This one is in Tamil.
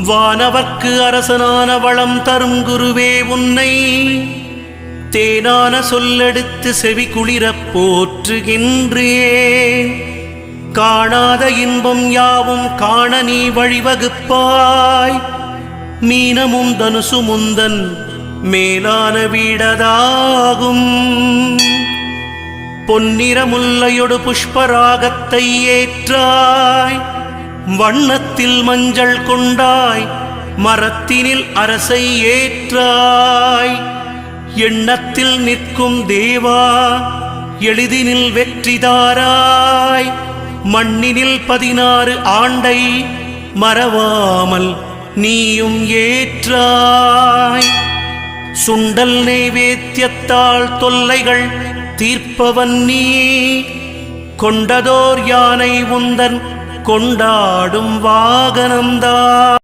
வானவர்க்கு அரசனான வளம் தரும் குருவே உன்னை தேனான சொல்லெடுத்து செவி குளிரப் போற்றுகின்றேன். காணாத இன்பம் யாவும் காண நீ வழிவகுப்பாய். மீனமும் தனுசு முந்தன் மேலான வீடதாகும். பொன்னிறமுல்லையொடு புஷ்பராகத்தை ஏற்றாய். வண்ணத்தில் மஞ்சள் கொண்டாய் மரத்தினில் அரசை ஏற்றாய். எண்ணத்தில் நிற்கும் தேவா எளிதினில் வெற்றிதாராய் மண்ணினில் பதினாறு ஆண்டை மறவாமல் நீயும் ஏற்றாய். சுண்டல் நெய்வேத்தியத்தால் தொல்லைகள் தீர்ப்பவன் நீ. கொண்டதோர் யானை உந்தன் கொண்டாடும் வாகனம்தான்.